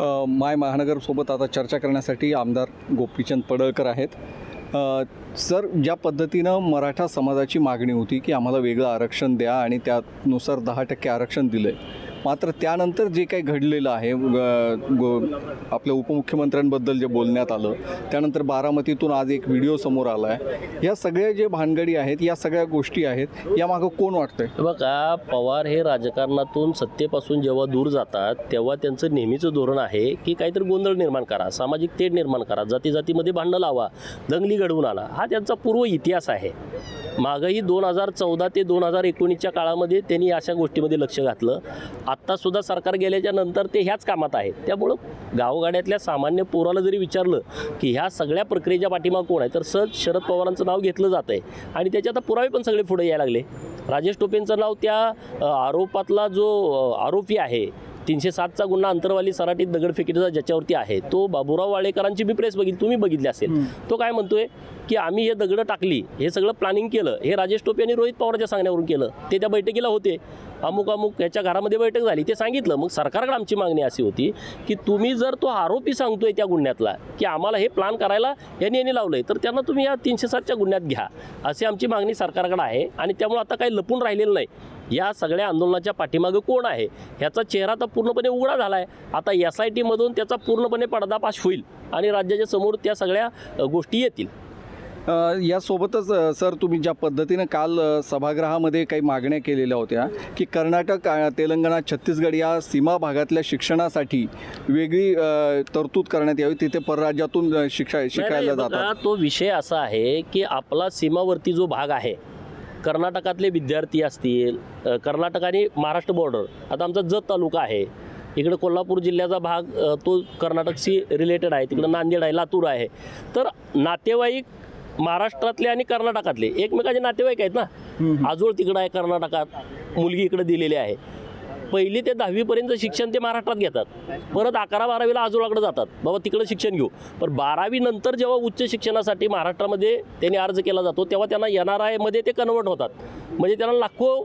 माय महानगरसोबत आता चर्चा करण्यासाठी आमदार गोपीचंद पडळकर आहेत. सर ज्या पद्धतीनं मराठा समाजाची मागणी होती की आम्हाला वेगळं आरक्षण द्या आणि त्यानुसार दहा टक्के आरक्षण दिलं आहे मात्र त्यानंतर जे काही घडलेलं आहे ग- गो आपल्या उपमुख्यमंत्र्यांबद्दल जे बोलण्यात आलं त्यानंतर बारामतीतून आज एक व्हिडिओ समोर आला आहे या सगळ्या जे भानगडी आहेत या सगळ्या गोष्टी आहेत यामागं कोण वाटतंय? बघा पवार हे राजकारणातून सत्तेपासून जेव्हा दूर जातात तेव्हा त्यांचं नेहमीचं धोरण आहे की काहीतरी गोंधळ निर्माण करा सामाजिक तेढ निर्माण करा जाती जातीमध्ये भांडणं लावा दंगली घडवून आणा. हा त्यांचा पूर्व इतिहास आहे. मागही दोन हजार चौदा ते दोन हजार एकोणीसच्या काळामध्ये त्यांनी अशा गोष्टीमध्ये लक्ष घातलं. आत्तासुद्धा सरकार गेल्याच्यानंतर ते ह्याच कामात आहे त्यामुळं गावगाड्यातल्या सामान्य पोराला जरी विचारलं की ह्या सगळ्या प्रक्रियेच्या पाठीमाग कोण आहे तर सहज शरद पवारांचं नाव घेतलं जात आहे आणि त्याचे आता पुरावे पण सगळे पुढे यायला लागले. राजेश टोपेंचं नाव त्या आरोपातला जो आरोपी आहे तीनशे सातचा गुन्हा अंतरवाली सराटीत दगडफेकीचा ज्याच्यावरती आहे तो बाबुराव वाळेकरांची मी प्रेस बघितली तुम्ही बघितली असेल. तो काय म्हणतोय? की आम्ही हे दगडं टाकली हे सगळं प्लॅनिंग केलं हे राजेश टोपे आणि रोहित पवारच्या सांगण्यावरून केलं ते त्या बैठकीला होते. अमुक अमुक याच्या घरामध्ये बैठक झाली ते सांगितलं. मग सरकारकडे आमची मागणी अशी होती की तुम्ही जर तो आरोपी सांगतोय त्या गुन्ह्यातला की आम्हाला हे प्लॅन करायला यांनी यांनी लावलंय तर त्यांना तुम्ही या तीनशे सातच्या गुन्ह्यात घ्या. अशी आमची मागणी सरकारकडे आहे आणि त्यामुळे आता काही लपून राहिलेलं नाही. या सगळ्या आंदोलनाच्या पाठीमागं कोण आहे? ह्याचा चेहरा तर पूर्णपणे उघडा झाला आहे आता एस आय टीमधून त्याचा पूर्णपणे पडदापाश होईल आणि राज्याच्या समोर त्या सगळ्या गोष्टी येतील. यासोबतच सर तुम्ही ज्या पद्धतीनं काल सभागृहामध्ये काही मागण्या केलेल्या होत्या की कर्नाटक तेलंगणा छत्तीसगड या सीमा भागातल्या शिक्षणासाठी वेगळी तरतूद करण्यात यावी तिथे परराज्यातून शिक्षा शिकायला जातात. तो विषय असा आहे की आपला सीमावर्ती जो भाग आहे कर्नाटकातले विद्यार्थी असतील कर्नाटक आणि महाराष्ट्र बॉर्डर आता आमचा जत तालुका आहे इकडे कोल्हापूर जिल्ह्याचा भाग तो कर्नाटकशी रिलेटेड आहे तिकडं नांदेड आहे लातूर आहे तर नातेवाईक महाराष्ट्रातले आणि कर्नाटकातले. एकमेकाचे नातेवाईक आहेत ना. आजोळ तिकडं आहे कर्नाटकात मुलगी इकडे दिलेली आहे. पहिली ते दहावीपर्यंत शिक्षण ते महाराष्ट्रात घेतात. परत अकरा बारावीला आजोळाकडे जातात. बाबा तिकडं शिक्षण घेऊ. पण बारावी नंतर जेव्हा उच्च शिक्षणासाठी महाराष्ट्रामध्ये त्यांनी अर्ज केला जातो तेव्हा त्यांना एन आर आयमध्ये ते कन्वर्ट होतात. म्हणजे त्यांना लाखो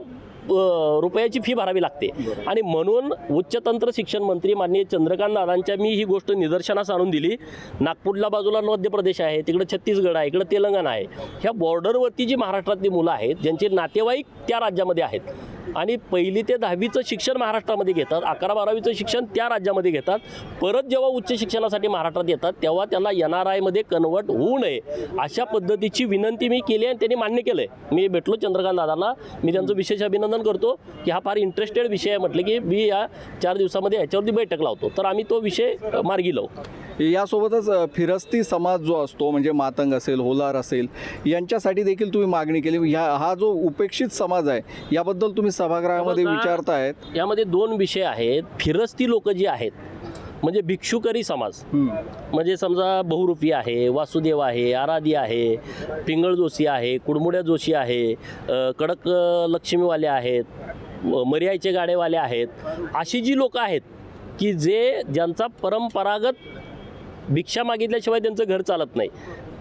रुपयाची फी भरावी लागते. आणि म्हणून उच्च तंत्र शिक्षण मंत्री माननीय चंद्रकांत दादांच्या मी ही गोष्ट निदर्शनास आणून दिली. नागपूरला बाजूला मध्य प्रदेश आहे तिकडे छत्तीसगड आहे इकडे तेलंगणा आहे. ह्या बॉर्डरवरती जी महाराष्ट्रातली मुलं आहेत ज्यांचे नातेवाईक त्या राज्यामध्ये आहेत आणि पहिली ते दहावीचं शिक्षण महाराष्ट्रामध्ये घेतात अकरा बारावीचं शिक्षण त्या राज्यामध्ये घेतात. परत जेव्हा उच्च शिक्षणासाठी महाराष्ट्रात येतात तेव्हा त्यांना एन आर आयमध्ये कन्वर्ट होऊ नये अशा पद्धतीची विनंती मी केली आणि त्यांनी मान्य केलं आहे मी भेटलो चंद्रकांत दादांना मी त्यांचं विशेष अभिनंदन करतो की हा फार इंटरेस्टेड विषय आहे म्हटलं की मी या चार दिवसामध्ये याच्यावरती बैठक लावतो. तर आम्ही तो विषय मार्गी लावू. यासोबतच फिरस्ती समाज जो असतो म्हणजे मातंग असेल होलार असेल यांच्यासाठी देखील तुम्ही मागणी केली. ह्या हा जो उपेक्षित समाज आहे याबद्दल तुम्ही सभागृहामध्ये विचारतायत. यामध्ये दोन विषय आहेत. फिरस्ती लोक जी आहेत म्हणजे भिक्षुकरी समाज. म्हणजे समजा बहुरूपी आहे वासुदेव आहे आराधी आहे पिंगळ जोशी आहे कुडमुड्या जोशी आहे कडक लक्ष्मीवाले आहेत मर्यायचे गाडेवाले आहेत. अशी जी लोकं आहेत की जे ज्यांचा परंपरागत भिक्षा मागितल्याशिवाय त्यांचं घर चालत नाही.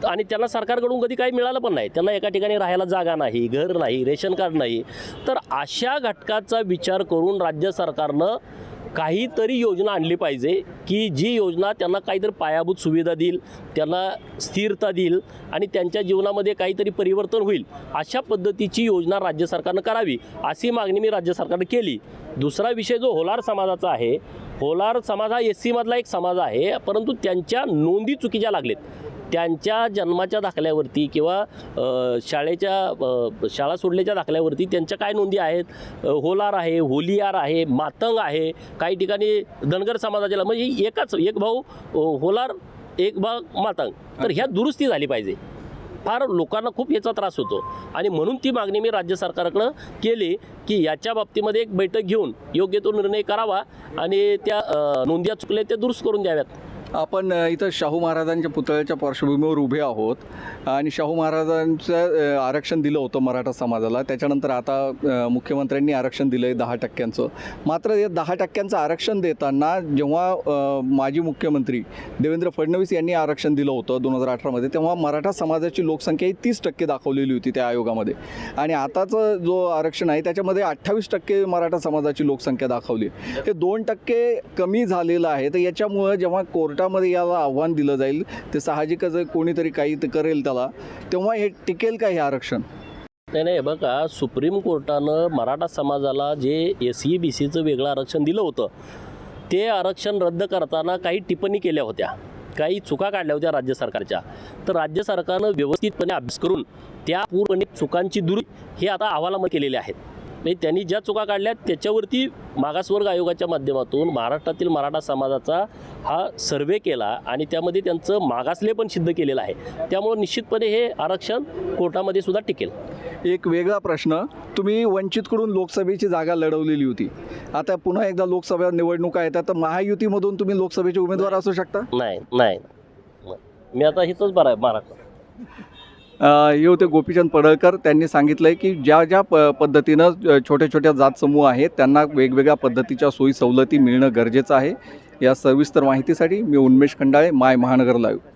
आणि त्यांना सरकारकडून कधी काही मिळालं पण नाही. त्यांना एका ठिकाणी राहायला जागा नाही घर नाही रेशन कार्ड नाही. तर अशा घटकाचा विचार करून राज्य सरकारनं काहीतरी योजना आणली पाहिजे की जी योजना त्यांना काहीतरी पायाभूत सुविधा देईल त्यांना स्थिरता देईल आणि त्यांच्या जीवनामध्ये काहीतरी परिवर्तन होईल अशा पद्धतीची योजना राज्य सरकारनं करावी अशी मागणी मी राज्य सरकारनं केली. दुसरा विषय जो होलार समाजाचा आहे होलार समाज हा एस सीमधला एक समाज आहे परंतु त्यांच्या नोंदी चुकीच्या लागलेत. त्यांच्या जन्माच्या दाखल्यावरती किंवा शाळेच्या शाळा सोडल्याच्या दाखल्यावरती त्यांच्या काय नोंदी आहेत? होलार आहे होलियार आहे मातंग आहे काही ठिकाणी धनगर समाजाच्या म्हणजे एकाच एक भाऊ होलार एक भाग मातंग. तर ह्या दुरुस्ती झाली पाहिजे. फार लोकांना खूप याचा त्रास होतो. आणि म्हणून ती मागणी मी राज्य सरकारकडं केली की याच्या बाबतीमध्ये एक बैठक घेऊन योग्य तो निर्णय करावा आणि त्या नोंद्या चुकल्या त्या दुरुस्त करून द्याव्यात. आपण इथं शाहू महाराजांच्या पुतळ्याच्या पार्श्वभूमीवर उभे आहोत. आणि शाहू महाराजांचं आरक्षण दिलं होतं मराठा समाजाला. त्याच्यानंतर आता मुख्यमंत्र्यांनी आरक्षण दिलं आहे दहा टक्क्यांचं. मात्र या दहा टक्क्यांचं आरक्षण देताना जेव्हा माजी मुख्यमंत्री देवेंद्र फडणवीस यांनी आरक्षण दिलं होतं दोन हजार अठरामध्ये तेव्हा मराठा समाजाची लोकसंख्या ही तीस टक्के दाखवलेली होती त्या आयोगामध्ये. आणि आताचं जो आरक्षण आहे त्याच्यामध्ये अठ्ठावीस टक्के मराठा समाजाची लोकसंख्या दाखवली हे दोन टक्के कमी झालेलं आहे. तर याच्यामुळं जेव्हा कोर्टामध्ये याला आव्हान दिलं जाईल ते साहजिकच कोणीतरी काही करेल त्याला. तेव्हा हे टिकेल का हे आरक्षण? नाही नाही बघा सुप्रीम कोर्टानं मराठा समाजाला जे एस सी बी सीचं वेगळं आरक्षण दिलं होतं ते आरक्षण रद्द करताना काही टिप्पणी केल्या होत्या. काही चुका काढल्या होत्या राज्य सरकारच्या. तर राज्य सरकारनं व्यवस्थितपणे अभ्यास करून त्या पूर्णपणे चुकांची दुरुस्त हे आता अहवालामध्ये केलेले आहेत. म्हणजे त्यांनी ज्या चुका काढल्या त्याच्यावरती मागासवर्ग आयोगाच्या माध्यमातून महाराष्ट्रातील मराठा समाजाचा हा सर्वे केला आणि त्यामध्ये त्यांचं मागासले पण सिद्ध केलेलं आहे. त्यामुळं निश्चितपणे हे आरक्षण कोर्टामध्ये सुद्धा टिकेल. एक वेगळा प्रश्न. तुम्ही वंचितकडून लोकसभेची जागा लढवलेली होती. आता पुन्हा एकदा लोकसभा निवडणुका येतात तर महायुतीमधून तुम्ही लोकसभेचे उमेदवार असू शकता? नाही नाही. नाही. मी आता हिथंच बरं आहे महाराष्ट्रात. हे होते गोपीचंद पडळकर. त्यांनी सांगितलं आहे की ज्या ज्या प पद्धतीनं छोट्या छोट्या जात समूह आहेत त्यांना वेगवेगळ्या पद्धतीच्या सोयी सवलती मिळणं गरजेचं आहे. या सविस्तर माहितीसाठी मी उन्मेष खंडाळे माय महानगर लाईव्ह.